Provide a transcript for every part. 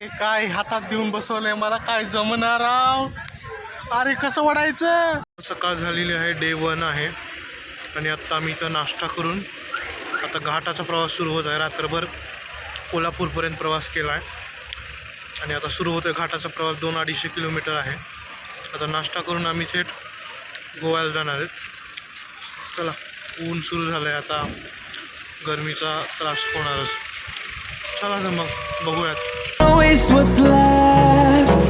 हे काय हातात देऊन बसवलंय? मला काय जमणार अरे कसं वडायचं? सकाळ झालेली आहे डे वन आहे. आणि आत्ता आम्ही इथं नाश्ता करून आता घाटाचा प्रवास सुरू होत आहे. रात्रभर कोल्हापूरपर्यंत प्रवास केला आहे. आणि आता सुरू होतोय घाटाचा प्रवास दोन अडीचशे किलोमीटर आहे. आता नाश्ता करून आम्ही थेट गोव्याला जाणार आहेत. चला ऊन सुरू झालं आहे आता. गरमीचा त्रास होणारच. चला तर मग बघूयात. What's left.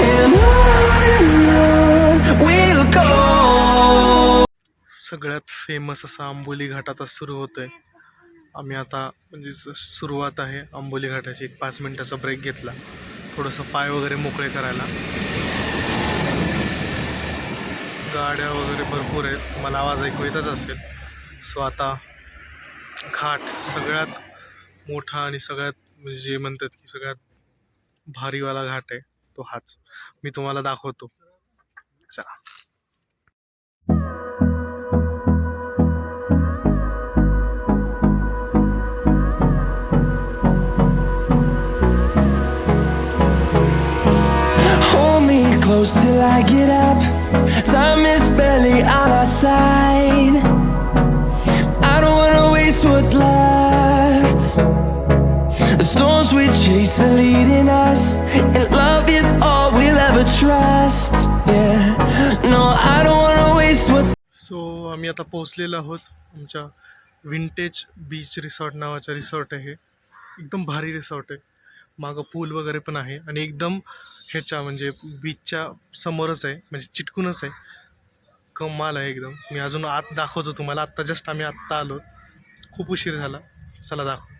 And on we'll go. सगळ्यात फेमस असा आंबोली घाट आता सुरू होतोय. आम्ही आता म्हणजे स- सुरुवात आहे आंबोली घाटाची. एक पाच मिनिटाचा ब्रेक घेतला. थोडंसं पाय वगैरे मोकळे करायला. गाड्या वगैरे भरपूर आहेत. मला आवाज ऐकू येतच असेल. सो आता घाट सगळ्यात मोठा आणि सगळ्यात म्हणजे जे म्हणतात की सगळ्यात भारीवाला घाट आहे तो हाच मी तुम्हाला दाखवतो चला close till i get up time is barely on our side i don't wanna waste what's left storms we leading us and love is all we'll ever trust. Yeah. No i don't wanna waste what's so आम्ही आता पोहोचलेलो आहोत आमच्या vintage beach resort नावाचा resort आहे. एकदम भारी resort आहे. मागं पूल वगैरे पण आहे आणि एकदम ह्याच्या म्हणजे बीचच्या समोरच आहे म्हणजे चिटकूनच आहे. कमाल आहे एकदम. मी अजून आत दाखवतो तुम्हाला. आत्ता जस्ट आम्ही आत्ता आलो. खूप उशीर झाला. चला दाखव.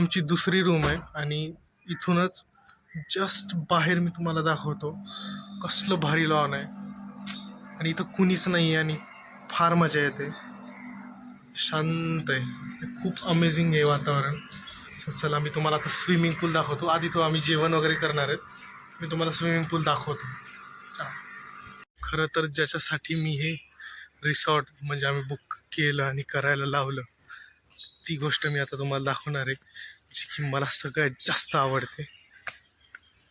आमची दुसरी रूम आहे आणि इथूनच जस्ट बाहेर मी तुम्हाला दाखवतो. कसलं भारी लॉन आहे. आणि इथं कुणीच नाही आहे आणि फार मजा येते. शांत आहे. खूप अमेझिंग आहे वातावरण. सो चला मी तुम्हाला आता स्विमिंग पूल दाखवतो. आधी तो आम्ही जेवण वगैरे करणार आहेत. मी तुम्हाला स्विमिंग पूल दाखवतो. चला. खरं तर ज्याच्यासाठी मी हे रिसॉर्ट म्हणजे आम्ही बुक केलं आणि करायला लावलं ती गोष्ट मी आता तुम्हाला दाखवणार आहे जी की मला सगळ्यात जास्त आवडते.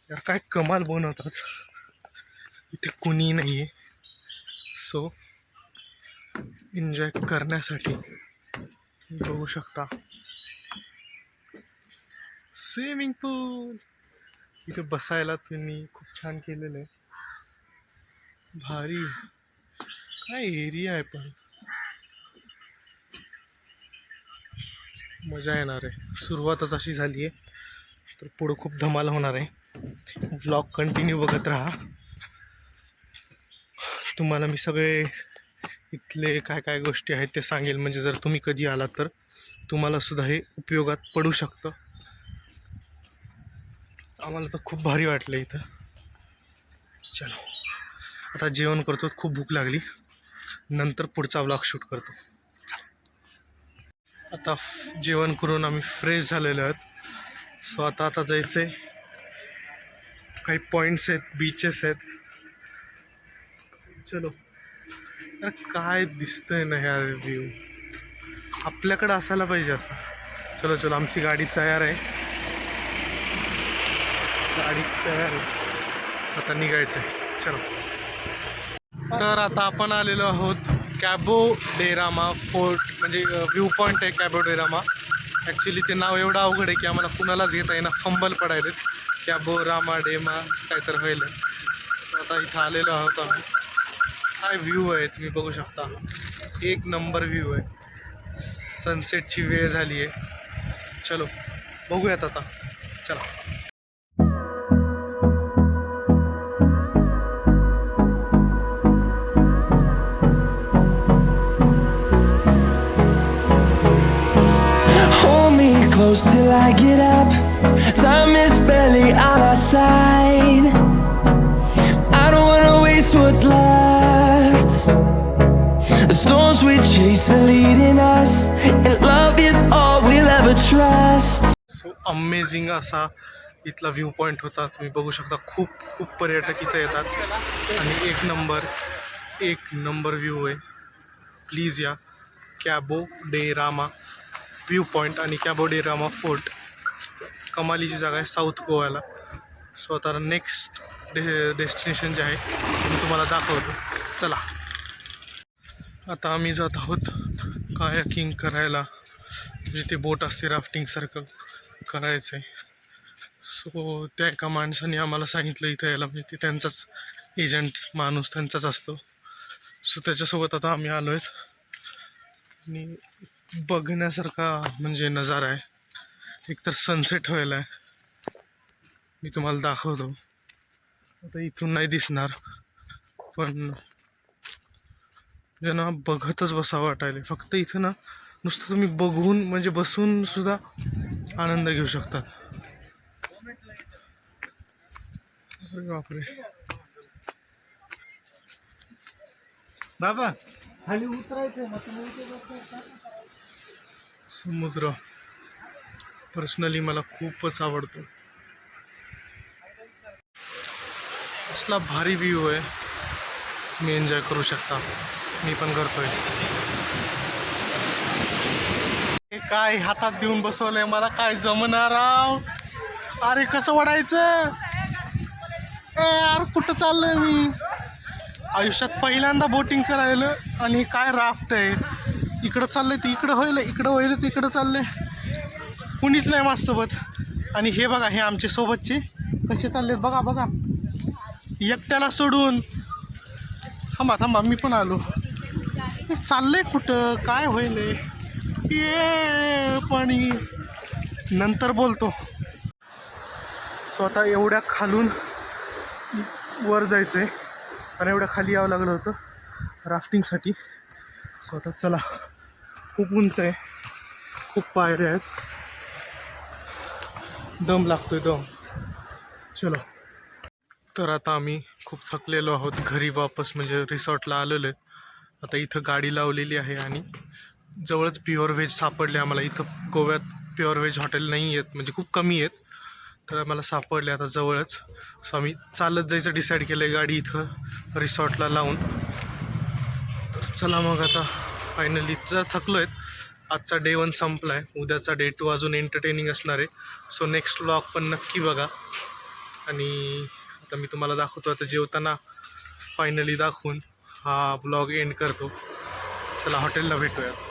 यार काय कमाल बनवतात. इथे कुणी नाही आहे सो एन्जॉय करण्यासाठी बघू शकता. स्विमिंग पूल इथे बसायला तुम्ही खूप छान केलेलं आहे. भारी. काय एरिया आहे पण. मजा येणार आहे. सुरुवातच अशी झाली आहे. तर पुढं खूप धमाल होणार आहे. व्लॉग कंटिन्यू बघत राहा. तुम्हाला मी सगळे इथले काय काय गोष्टी आहेत ते सांगेल. म्हणजे जर तुम्ही कधी आलात तर तुम्हाला सुद्धा हे उपयोगात पडू शकतं. आम्हाला तर खूप भारी वाटलं इथं. चलो. आता जेवण करतो. खूप भूक लागली. नंतर पुढचा व्लॉग शूट करतो. आता जेवण करून आम्ही फ्रेश झालेलो आहोत. सो आता आता जायचं आहे काही पॉईंट्स आहेत बीचेस आहेत. चलो. अरे काय दिसतंय ना ह्या व्ह्यू आपल्याकडं असायला पाहिजे असं चलो चलो आमची गाडी तयार आहे. गाडी तयार आहे. आता निघायचं आहे चलो. तर आता आपण आलेलो आहोत कॅबो डेरामा फोर्ट म्हणजे व्ह्यू पॉईंट आहे कॅबो डेरामा ॲक्च्युली ते नाव एवढं अवघड आहे की आम्हाला कुणालाच घेता येईना. फंबल पडायलेत. कॅबो रामा डेमा काय तर व्हायला आता इथं आलेलो आहोत आम्ही. काय व्ह्यू आहे तुम्ही बघू शकता. एक नंबर व्ह्यू आहे. सनसेटची वेळ झाली आहे चलो बघूयात आता. चला. Close till I get up. Time is barely on our side. I don't wanna waste what's left. The storms we chase are leading us, and love is all we'll ever trust. So amazing असा इथला view point होता तुम्ही बघू शकता खूप खूप पर्यटक इथं येतात आणि एक नंबर एक नंबर व्ह्यू आहे प्लीज या कॅबो डे रामा व्ह्यू पॉईंट आणि कॅबोडेरामा फोर्ट. कमालीची जागा आहे साऊथ गोव्याला. सो आता नेक्स्ट डे डेस्टिनेशन जे आहे मी तुम्हाला दाखवतो. चला. आता आम्ही जात आहोत कायाकिंग करायला. जिथे बोट असते राफ्टिंगसारखं करायचं आहे सो त्या एका माणसाने आम्हाला सांगितलं इथं यायला. म्हणजे ते त्यांचाच एजंट माणूस त्यांचाच असतो. सो त्याच्यासोबत आता आम्ही आलो आहेत आणि बघण्यासारखा म्हणजे नजारा आहे. एकतर सनसेट व्हायला आहे. मी तुम्हाला दाखवतो. आता इथून नाही दिसणार पण ज्यांना बघतच बसावं वाटायला फक्त इथं ना नुसतं तुम्ही बघून म्हणजे बसून सुद्धा आनंद घेऊ शकतात अरे बापरे. बाबा खाली उतरायचं समुद्र. पर्सनली मला खूपच आवडतो. असला भारी व्ह्यू आहे. तुम्ही एन्जॉय करू शकता. मी पण करतोय. काय हातात देऊन बसवलंय मला काय जमणार अरे कसं वडायचं यार कुठं चाललंय मी? आयुष्यात पहिल्यांदा बोटिंग करायला आणि काय राफ्ट आहे? इकडं चाललंय ते इकडं होईल इकडं होईल ते इकडं चाललंय. कुणीच नाही माझसोबत आणि हे बघा हे आमचे सोबतचे. कसे चालले बघा बघा. एकट्याला सोडून. थांबा थांबा मी पण आलो. चाललंय कुठं? काय होईल ये पाणी. नंतर बोलतो. स्वतः एवढ्या खालून वर जायचं आहे आणि एवढ्या खाली यावं लागलं होतं. राफ्टिंगसाठी. स्वतः चला. खूप उंच आहे. खूप पायऱ्या आहेत. दम लागतोय दम. चलो. तर आता आम्ही खूप थकलेलो आहोत. घरी वापस म्हणजे रिसॉर्टला आलेलो आहे. आता इथं गाडी लावलेली आहे आणि जवळच प्युअर व्हेज सापडले आम्हाला. इथं गोव्यात प्युअर व्हेज हॉटेल नाही आहेत म्हणजे खूप कमी आहेत. तर आम्हाला सापडले आता जवळच. सो आम्ही चालत जायचं डिसाईड केलं आहे गाडी इथं रिसॉर्टला लावून. तर चला मग आता. फायनली जर थकलो आहेत आजचा डे वन संपला आहे उद्याचा डे टू अजून एंटरटेनिंग असणार आहे. सो नेक्स्ट व्लॉग पण नक्की बघा. आणि आता मी तुम्हाला दाखवतो आता जेवताना फायनली दाखवून हा ब्लॉग एंड करतो. चला हॉटेलला भेटूयात.